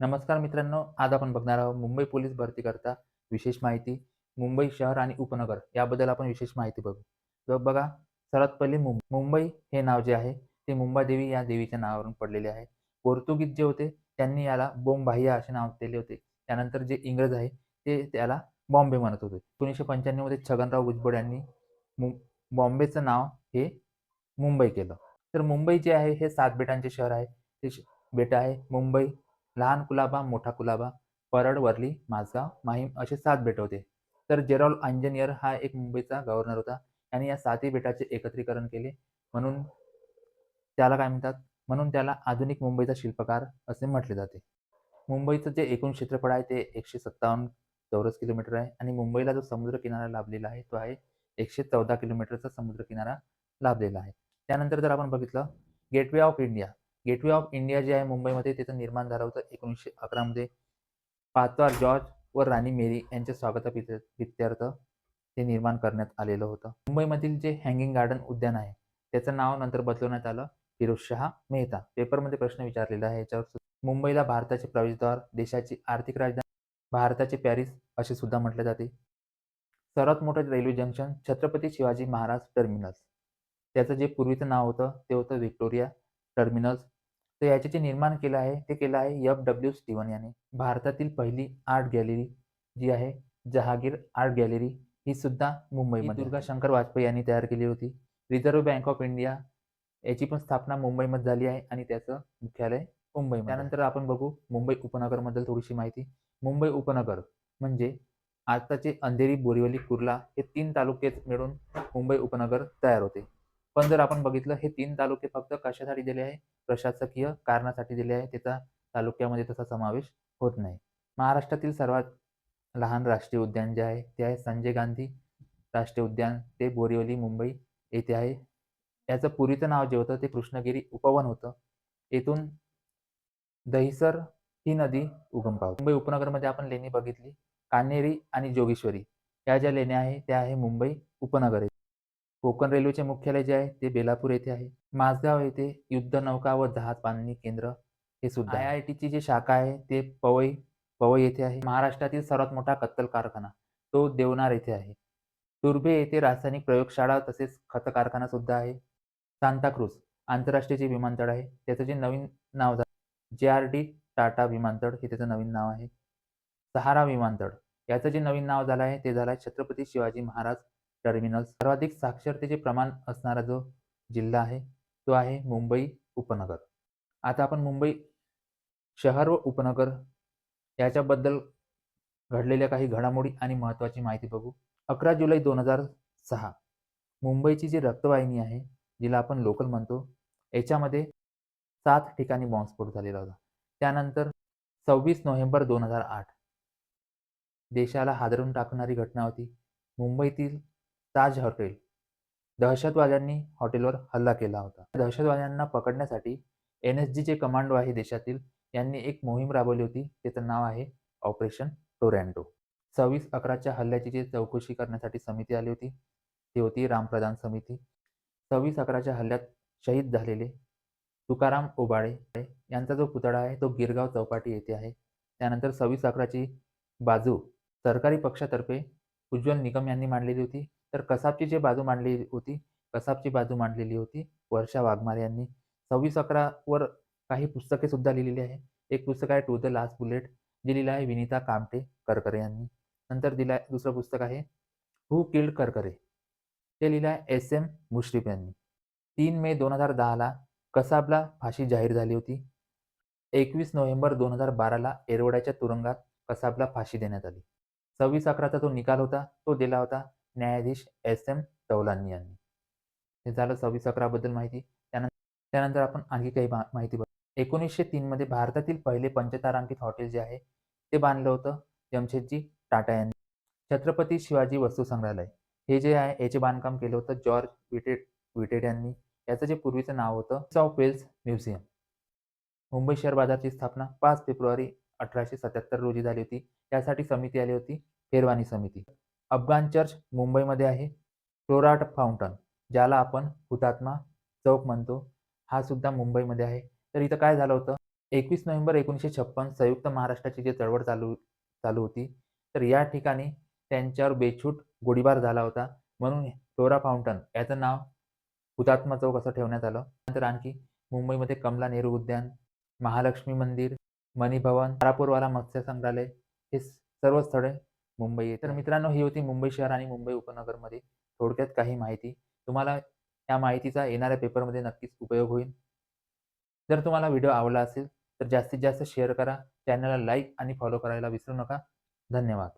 नमस्कार मित्रांनो आज आपण बघणार आहोत मुंबई पोलीस भरती करता विशेष माहिती मुंबई शहर आणि उपनगर याबद्दल आपण विशेष माहिती बघू. तर बघा सर्वात पहिले मुंबई हे नाव जे आहे ते मुंबादेवी या देवीच्या नावावरून पडलेले आहे. पोर्तुगीज जे होते त्यांनी याला बोंबाहिया असे नाव दिले होते. त्यानंतर जे इंग्रज आहे ते त्याला बॉम्बे म्हणत होते. एकोणीसशे पंच्याण्णवमध्ये छगनराव भुजबळ यांनी मु बॉम्बेचं नाव हे मुंबई केलं. तर मुंबई जे आहे हे सात बेटांचे शहर आहे. ते बेट आहे मुंबई लहान कुलाबा मोठा कुलाबा परड वरली माझगाव माहीम असे सात बेट होते. तर जेरॉल अंजनियर हा एक मुंबईचा गव्हर्नर होता. याने या सातही बेटाचे एकत्रीकरण केले. म्हणून त्याला काय म्हणतात? म्हणून त्याला आधुनिक मुंबईचा शिल्पकार असे म्हटले जाते. मुंबईचं जे एकूण क्षेत्रफळ आहे ते एकशे सत्तावन्न चौरस किलोमीटर आहे आणि मुंबईला जो समुद्र किनारा लाभलेला आहे तो आहे एकशे चौदा किलोमीटरचा समुद्र किनारा लाभलेला आहे. त्यानंतर जर आपण बघितलं gateway of India gateway of India जे आहे मुंबईमध्ये त्याचं निर्माण झालं होतं एकोणीसशे अकरामध्ये पाचवार जॉर्ज व राणी मेरी यांच्या स्वागताप्रित्यर्थ ते निर्माण करण्यात आलेलं होतं. मुंबईमधील जे हँगिंग गार्डन उद्यान आहे त्याचं नाव नंतर बदलवण्यात आलं. फिरोजशहा मेहता पेपरमध्ये प्रश्न विचारलेला आहे याच्यावर मुंबईला भारताचे प्रवेशद्वार देशाची आर्थिक राजधानी भारताचे पॅरिस असे सुद्धा म्हटले जाते. सर्वात मोठं railway junction Chhatrapati Shivaji Maharaj terminus त्याचं जे पूर्वीचं नाव होतं ते होतं व्हिक्टोरिया टर्मिनस तर याचे जे निर्माण केलं आहे ते केलं आहे एफ डब्ल्यू स्टीवन याने. भारतातील पहिली आर्ट गॅलरी जी आहे जहागीर आर्ट गॅलरी ही सुद्धा मुंबईमध्ये दुर्गा शंकर वाजपेयी यांनी तयार केली होती. रिझर्व्ह बँक ऑफ इंडिया याची पण स्थापना मुंबईमध्ये झाली आहे आणि त्याचं मुख्यालय मुंबई त्यानंतर आपण बघू मुंबई उपनगरबद्दल थोडीशी माहिती. मुंबई उपनगर म्हणजे आताचे अंधेरी बोरिवली कुर्ला हे तीन तालुके मिळून मुंबई उपनगर तयार होते. पण जर आपण बघितलं हे तीन तालुके फक्त कशासाठी दिले आहे? प्रशासकीय कारणासाठी दिले आहे. त्याचा तालुक्यामध्ये तसा समावेश होत नाही. महाराष्ट्रातील सर्वात लहान राष्ट्रीय उद्यान जे आहे ते आहे संजय गांधी राष्ट्रीय उद्यान. ते बोरिवली मुंबई येथे आहे. याचं पुरीचं नाव जे होतं ते कृष्णगिरी उपवन होतं. येथून दहिसर ही नदी उगम पावते. मुंबई उपनगरमध्ये आपण लेणी बघितली. कान्हेरी आणि जोगेश्वरी. या ज्या लेण्या आहे त्या आहे मुंबई उपनगर. कोकण रेल्वेचे मुख्यालय जे आहे ते बेलापूर येथे आहे. माझगाव येथे युद्ध नौका व जहाज बांधणी केंद्र हे सुद्धा आय आय टीची जी शाखा आहे ते पवई पवई येथे आहे. महाराष्ट्रातील सर्वात मोठा कत्तल कारखाना तो देवनार येथे आहे. तुर्भे येथे रासायनिक प्रयोगशाळा तसेच खत कारखाना सुद्धा आहे. सांताक्रूज आंतरराष्ट्रीय जे विमानतळ आहे त्याचं जे नवीन नाव झालं जे आर डी टाटा विमानतळ हे त्याचं नवीन नाव आहे. सहारा विमानतळ याचं जे नवीन नाव झालं आहे ते झालं आहे छत्रपती शिवाजी महाराज टर्मिनल सर्वाधिक साक्षरतेचे प्रमाण असणारा जो जिल्हा आहे तो आहे मुंबई उपनगर. आता आपण मुंबई शहर व उपनगर याच्याबद्दल घडलेल्या काही घडामोडी आणि महत्त्वाची माहिती बघू. अकरा जुलै दोन हजार सहा. मुंबईची जी रक्तवाहिनी आहे जिला आपण लोकल म्हणतो याच्यामध्ये सात ठिकाणी बॉम्बस्फोट झालेला होता. त्यानंतर सव्वीस नोव्हेंबर दोन हजार आठ. देशाला हादरून टाकणारी घटना होती. मुंबईतील ताज हॉटेल. दहशतवाद्यांनी हॉटेलवर हल्ला केला होता. दहशतवाद्यांना पकडण्यासाठी एन एस जीचे कमांडो आहे देशातील. यांनी एक मोहीम राबवली होती. त्याचं नाव आहे ऑपरेशन टोरॅन्टो. सव्वीस अकराच्या हल्ल्याची जी चौकशी करण्यासाठी समिती आली होती ती होती रामप्रधान समिती. सव्वीस अकराच्या हल्ल्यात शहीद झालेले तुकाराम ओबाळे यांचा जो पुतळा आहे तो गिरगाव चौपाटी येथे आहे. त्यानंतर सव्वीस अकराची बाजू सरकारी पक्षातर्फे उज्ज्वल निकम यांनी मांडलेली होती. तर कसाबची जी बाजू मांडली होती कसाबची बाजू मांडलेली होती वर्षा वाघमारे यांनी. सव्वीस अकरावर काही पुस्तके सुद्धा लिहिलेली आहे. एक पुस्तक आहे टू द लास्ट बुलेट जे लिहिलं आहे विनिता कामटे करकरे यांनी. नंतर दिलं आहे दुसरं पुस्तक आहे हू किल्ड करकरे? ते लिहिलं आहे एस एम मुश्रीफ यांनी. तीन मे दोन हजार दहाला कसाबला फाशी जाहीर झाली होती. एकवीस नोव्हेंबर दोन हजार बाराला एरवड्याच्या तुरुंगात कसाबला फाशी देण्यात आली. सव्वीस अकराचा जो निकाल होता तो दिला होता. न्यायाधीश एस. एम. तौलानी यांनी. हे झालं सव्वीस अकराबद्दल माहिती. त्यानंतर त्यानंतर आपण आणखी काही माहिती बघू. एकोणीसशे तीनमध्ये भारतातील पहिले पंचतारांकित हॉटेल जे आहे ते बांधलं होतं जमशेदजी टाटा यांनी. छत्रपती शिवाजी वस्तू संग्रहालय. हे जे आहे याचे बांधकाम केलं होतं जॉर्ज विटेड विटेड यांनी. याचं जे पूर्वीचं नाव होतं South Wales museum Mumbai share बाजारची स्थापना पाच फेब्रुवारी अठराशे सत्याहत्तर रोजी झाली होती. यासाठी समिती आली होती फेरवानी समिती. अफगाण चर्च मुंबईमध्ये आहे. फ्लोराट फाउंटन ज्याला आपण हुतात्मा चौक म्हणतो हा सुद्धा मुंबईमध्ये आहे. तर इथं काय झालं होतं? एकवीस नोव्हेंबर एकोणीसशे छप्पन संयुक्त महाराष्ट्राची जी चळवळ चालू चालू होती तर या ठिकाणी त्यांच्यावर बेछूट गोळीबार झाला होता. म्हणून फ्लोरा फाउंटन याचं नाव हुतात्मा चौक असं ठेवण्यात आलं. नंतर आणखी मुंबईमध्ये कमला नेहरू उद्यान महालक्ष्मी मंदिर मणिभवन तारापूरवाला मत्स्य संग्रहालय हे सर्व स्थळे मुंबई तर मित्रांनो ही होती मुंबई शहर आणि मुंबई उपनगरमध्ये थोडक्यात काही माहिती. तुम्हाला या माहितीचा येणाऱ्या पेपरमध्ये नक्कीच उपयोग होईल. जर तुम्हाला व्हिडिओ आवडला असेल तर जास्तीत जास्त शेअर करा. चॅनलला लाईक आणि फॉलो करायला विसरू नका. धन्यवाद.